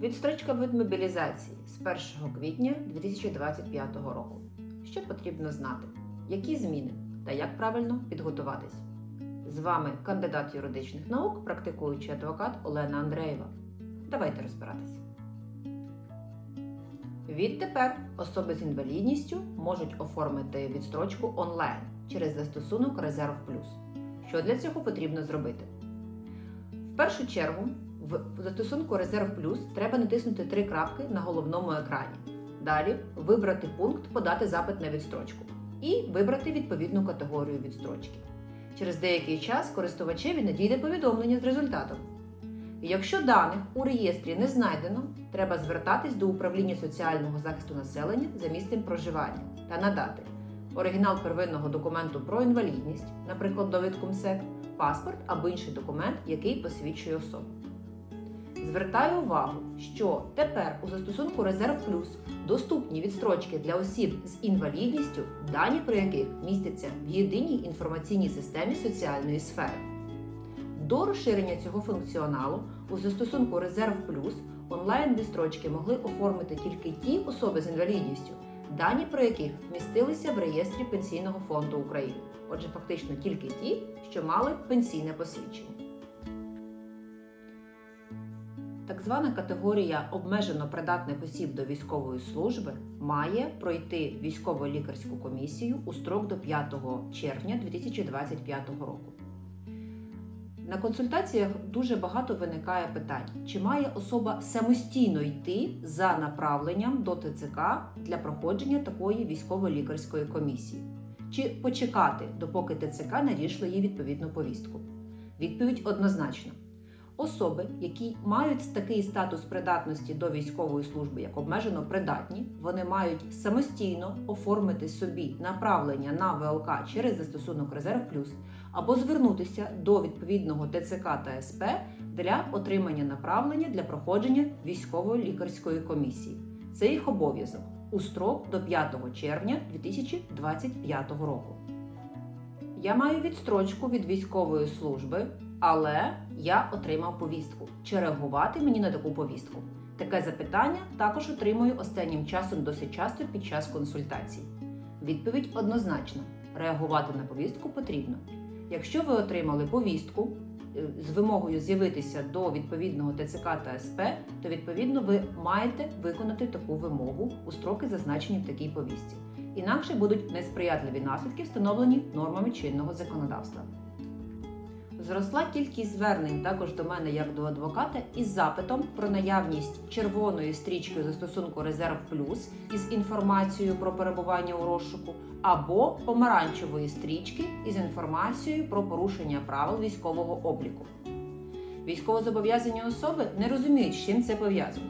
Відстрочка від мобілізації з 1 квітня 2025 року. Що потрібно знати? Які зміни та як правильно підготуватись? З вами кандидат юридичних наук, практикуючий адвокат Олена Андреєва. Давайте розбиратися. Відтепер особи з інвалідністю можуть оформити відстрочку онлайн через застосунок Резерв Плюс. Що для цього потрібно зробити? В першу чергу в застосунку Резерв Плюс треба натиснути три крапки на головному екрані. Далі вибрати пункт Подати запит на відстрочку і вибрати відповідну категорію відстрочки. Через деякий час користувачеві надійде повідомлення з результатом. Якщо даних у реєстрі не знайдено, треба звертатись до управління соціального захисту населення за місцем проживання та надати оригінал первинного документу про інвалідність, наприклад, довідку МСЕК, паспорт або інший документ, який посвідчує особу. Звертаю увагу, що тепер у застосунку Резерв Плюс доступні відстрочки для осіб з інвалідністю, дані про яких містяться в єдиній інформаційній системі соціальної сфери. До розширення цього функціоналу у застосунку Резерв Плюс онлайн відстрочки могли оформити тільки ті особи з інвалідністю, дані про яких містилися в реєстрі Пенсійного фонду України. Отже, фактично тільки ті, що мали пенсійне посвідчення. Так звана категорія обмежено придатних осіб до військової служби має пройти військово-лікарську комісію у строк до 5 червня 2025 року. На консультаціях дуже багато виникає питань, чи має особа самостійно йти за направленням до ТЦК для проходження такої військово-лікарської комісії, чи почекати, допоки ТЦК надійшло їй відповідну повістку. Відповідь однозначна. Особи, які мають такий статус придатності до військової служби, як обмежено придатні, вони мають самостійно оформити собі направлення на ВЛК через застосунок Резерв Плюс або звернутися до відповідного ТЦК та СП для отримання направлення для проходження військової лікарської комісії. Це їх обов'язок у строк до 5 червня 2025 року. Я маю відстрочку від військової служби, але я отримав повістку. Чи реагувати мені на таку повістку? Таке запитання також отримую останнім часом досить часто під час консультацій. Відповідь однозначна: реагувати на повістку потрібно. Якщо ви отримали повістку е, з вимогою з'явитися до відповідного ТЦК та СП, то відповідно ви маєте виконати таку вимогу у строки, зазначені в такій повістці. Інакше будуть несприятливі наслідки, встановлені нормами чинного законодавства. Зросла кількість звернень також до мене як до адвоката із запитом про наявність червоної стрічки застосунку Резерв Плюс із інформацією про перебування у розшуку, або помаранчевої стрічки із інформацією про порушення правил військового обліку. Військовозобов'язані особи не розуміють, з чим це пов'язано.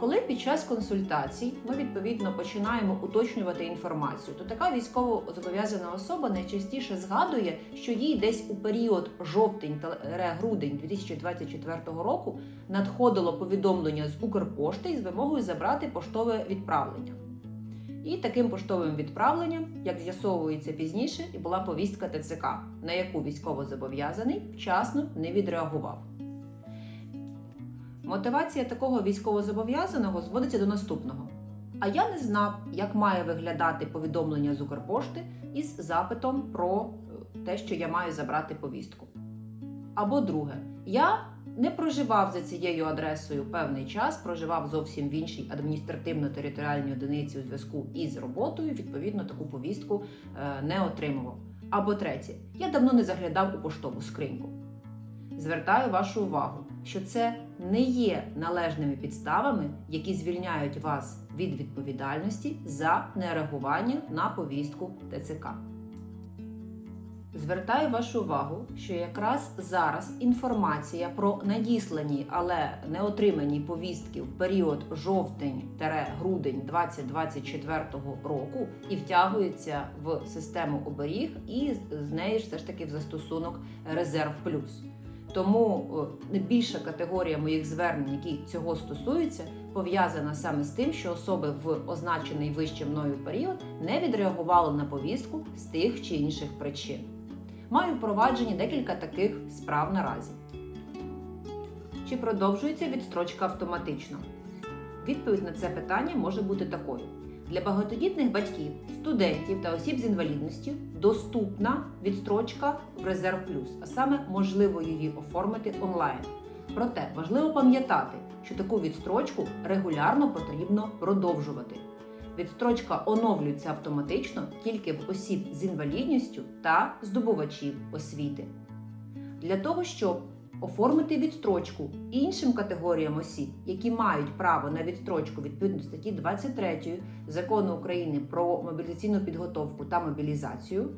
Коли під час консультацій ми відповідно починаємо уточнювати інформацію, то така військово зобов'язана особа найчастіше згадує, що їй десь у період жовтень та грудень 2024 року надходило повідомлення з Укрпошти із вимогою забрати поштове відправлення. І таким поштовим відправленням, як з'ясовується пізніше, і була повістка ТЦК, на яку військовозобов'язаний вчасно не відреагував. Мотивація такого військовозобов'язаного зводиться до наступного. А я не знав, як має виглядати повідомлення з Укрпошти із запитом про е, те, що я маю забрати повістку. Або друге, я не проживав за цією адресою певний час, проживав зовсім в іншій адміністративно-територіальній одиниці у зв'язку із роботою, відповідно, таку повістку е, не отримував. Або третє, я давно не заглядав у поштову скриньку. Звертаю вашу увагу, що це не є належними підставами, які звільняють вас від відповідальності за нереагування на повістку ТЦК. Звертаю вашу увагу, що якраз зараз інформація про надіслані, але не отримані повістки в період жовтень-грудень 2024 року і втягується в систему оберіг, і з неї ж все ж таки в застосунок Резерв Плюс. Тому більша категорія моїх звернень, які цього стосуються, пов'язана саме з тим, що особи в означений вище мною період не відреагували на повістку з тих чи інших причин. Маю впроваджені декілька таких справ наразі. чи продовжується відстрочка автоматично? Відповідь на це питання може бути такою: для багатодітних батьків, студентів та осіб з інвалідністю доступна відстрочка в Резерв Плюс, а саме можливо її оформити онлайн. Проте важливо пам'ятати, що таку відстрочку регулярно потрібно продовжувати. Відстрочка оновлюється автоматично тільки в осіб з інвалідністю та здобувачів освіти. Для того, щоб оформити відстрочку іншим категоріям осіб, які мають право на відстрочку відповідно статті 23 закону України про мобілізаційну підготовку та мобілізацію,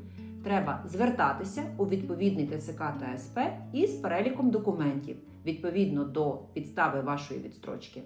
треба звертатися у відповідний ТЦК та СП із переліком документів відповідно до підстави вашої відстрочки.